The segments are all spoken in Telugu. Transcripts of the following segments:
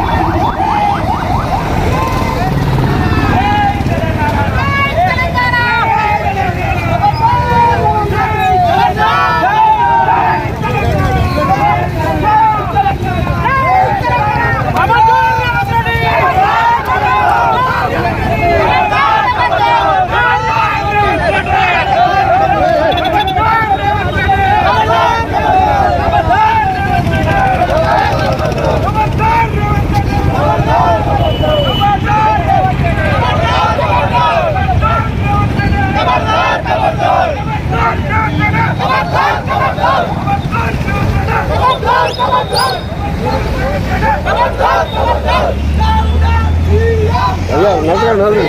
Oh! Hello, no, no, no.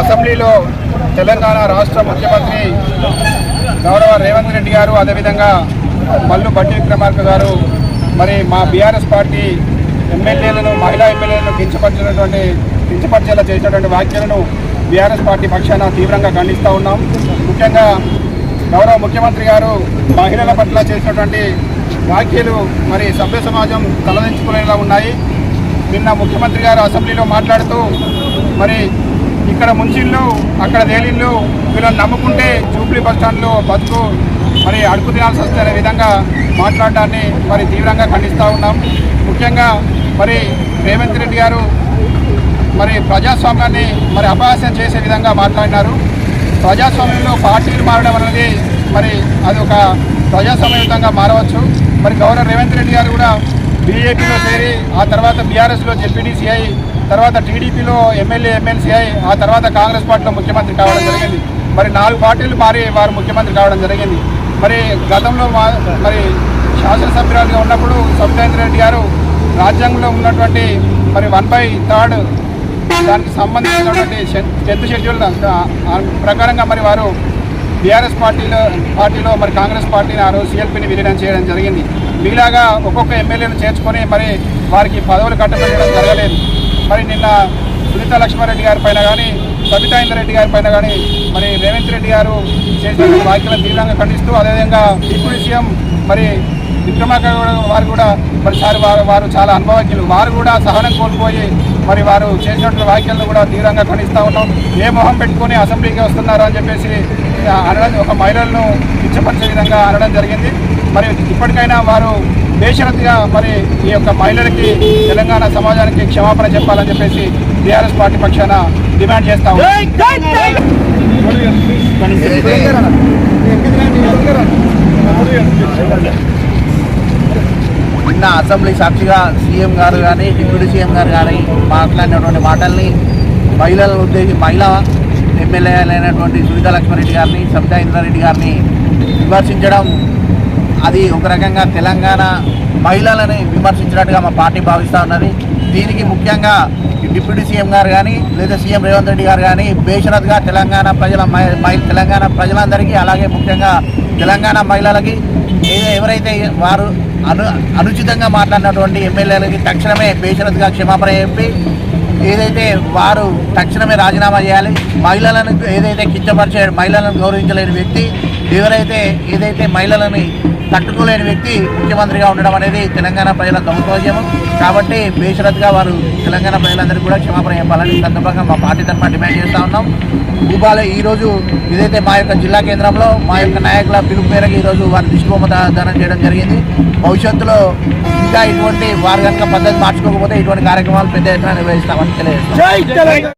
అసెంబ్లీలో తెలంగాణ రాష్ట్ర ముఖ్యమంత్రి గౌరవ రేవంత్ రెడ్డి గారు అదేవిధంగా మల్లు బట్టి విక్రమార్క గారు మరి మా బీఆర్ఎస్ పార్టీ ఎమ్మెల్యేలను మహిళా ఎమ్మెల్యేలను కించపరిచినటువంటి కించపరిచేలా చేసినటువంటి వ్యాఖ్యలను బీఆర్ఎస్ పార్టీ పక్షాన తీవ్రంగా ఖండిస్తూ ఉన్నాం. ముఖ్యంగా గౌరవ ముఖ్యమంత్రి గారు మహిళల పట్ల చేసినటువంటి వ్యాఖ్యలు మరి సభ్య సమాజం తలదించుకునేలా ఉన్నాయి. నిన్న ముఖ్యమంత్రి గారు అసెంబ్లీలో మాట్లాడుతూ మరి ఇక్కడ ముంచిళ్ళు అక్కడ దేలిళ్ళు వీళ్ళని నమ్ముకుంటే జూబ్లీ బస్ స్టాండ్లో బతుకు మరి అడుగు తినాల్సి వస్తే అనే విధంగా మాట్లాడడాన్ని మరి తీవ్రంగా ఖండిస్తూ ఉన్నాం. ముఖ్యంగా మరి రేవంత్ రెడ్డి గారు మరి ప్రజాస్వామ్యాన్ని మరి అపహాస్యం చేసే విధంగా మాట్లాడినారు. ప్రజాస్వామ్యంలో పార్టీలు మారడం అనేది మరి అది ఒక ప్రజాస్వామ్యయుతంగా మారవచ్చు. మరి గవర్నర్ రేవంత్ రెడ్డి గారు కూడా బీజేపీలో చేరి ఆ తర్వాత బీఆర్ఎస్లో జెడ్పీటీసీఐ తర్వాత టీడీపీలో ఎమ్మెల్యే ఎమ్మెల్సీఐ ఆ తర్వాత కాంగ్రెస్ పార్టీలో ముఖ్యమంత్రి కావడం జరిగింది. మరి నాలుగు పార్టీలు మారి వారు ముఖ్యమంత్రి కావడం జరిగింది. మరి గతంలో మా- మరి శాసనసభ్యురాలుగా ఉన్నప్పుడు సబితాంద్ర రెడ్డి గారు రాజ్యాంగంలో ఉన్నటువంటి మరి వన్ బై థర్డ్ దానికి సంబంధించినటువంటి టెన్త్ షెడ్యూల్ ప్రకారంగా మరి వారు బీఆర్ఎస్ పార్టీలో పార్టీలో మరి కాంగ్రెస్ పార్టీని ఆ రోజు సిఎల్పీని విలీనం చేయడం జరిగింది. మీలాగా ఒక్కొక్క ఎమ్మెల్యేను చేర్చుకొని మరి వారికి పదవులు కట్టబెట్టడం జరగలేదు. మరి నిన్న సునీత లక్ష్మారెడ్డి గారి పైన కానీ సబితా రెడ్డి గారి పైన కానీ మరి రేవంత్ రెడ్డి గారు చేసిన వ్యాఖ్యలను తీవ్రంగా ఖండిస్తూ అదేవిధంగా డిప్యూటీ సీఎం మరి విక్రమాక వారు కూడా మరి సార్ వారు వారు చాలా అనుభవజ్ఞులు. వారు కూడా సహనం కోల్పోయి మరి వారు చేసినటువంటి వ్యాఖ్యలను కూడా తీవ్రంగా ఖండిస్తూ ఉన్నాం. ఏ మొహం పెట్టుకొని అసెంబ్లీకి వస్తున్నారు అని చెప్పేసి అనడానికి ఒక మహిళలను ఇచ్చపరిచే విధంగా అనడం జరిగింది. మరి ఇప్పటికైనా వారు బేషరతుగా మరి ఈ యొక్క మహిళలకి తెలంగాణ సమాజానికి క్షమాపణ చెప్పాలని చెప్పేసి టీఆర్ఎస్ పార్టీ పక్షాన డిమాండ్ చేస్తా ఉన్నాం. నిన్న అసెంబ్లీ సాక్షిగా సీఎం గారు కానీ డిప్యూటీ సీఎం గారు కానీ మాట్లాడినటువంటి మాటల్ని మహిళలను ఉద్దేశించి మహిళా ఎమ్మెల్యే అయినటువంటి సునీత లక్ష్మారెడ్డి గారిని సబితా ఇంద్రారెడ్డి గారిని విమర్శించడం అది ఒక రకంగా తెలంగాణ మహిళలని విమర్శించినట్టుగా మా పార్టీ భావిస్తూ ఉన్నది. దీనికి ముఖ్యంగా డిప్యూటీ సీఎం గారు కానీ లేదా సీఎం రేవంత్ రెడ్డి గారు కానీ బేషరత్గా తెలంగాణ ప్రజల తెలంగాణ ప్రజలందరికీ అలాగే ముఖ్యంగా తెలంగాణ మహిళలకి ఎవరైతే వారు అను అనుచితంగా మాట్లాడినటువంటి ఎమ్మెల్యేలకి తక్షణమే బేషరత్గా క్షమాపణ చెప్పి ఏదైతే వారు తక్షణమే రాజీనామా చేయాలి మహిళలను ఏదైతే కించపరిచే మహిళలను గౌరవించలేని వ్యక్తి ఎవరైతే ఏదైతే మహిళలని తట్టుకోలేని వ్యక్తి ముఖ్యమంత్రిగా ఉండడం అనేది తెలంగాణ ప్రజల దౌర్భాగ్యము కాబట్టి బేషరత్గా వారు తెలంగాణ ప్రజలందరికీ కూడా క్షమాపణ చెప్పాలని సందర్భంగా మా పార్టీ తరఫున డిమాండ్ చేస్తూ ఉన్నాం. భూపాల ఈరోజు ఏదైతే మా యొక్క జిల్లా కేంద్రంలో మా యొక్క నాయకుల పిలుపు మేరకు ఈరోజు వారి దిష్టిబొమ్మ దానం చేయడం జరిగింది. భవిష్యత్తులో ఇంకా ఇటువంటి వారు కనుక పద్ధతి మార్చుకోకపోతే ఇటువంటి కార్యక్రమాలు పెద్ద ఎత్తున నిర్వహిస్తామని తెలియజేస్తాం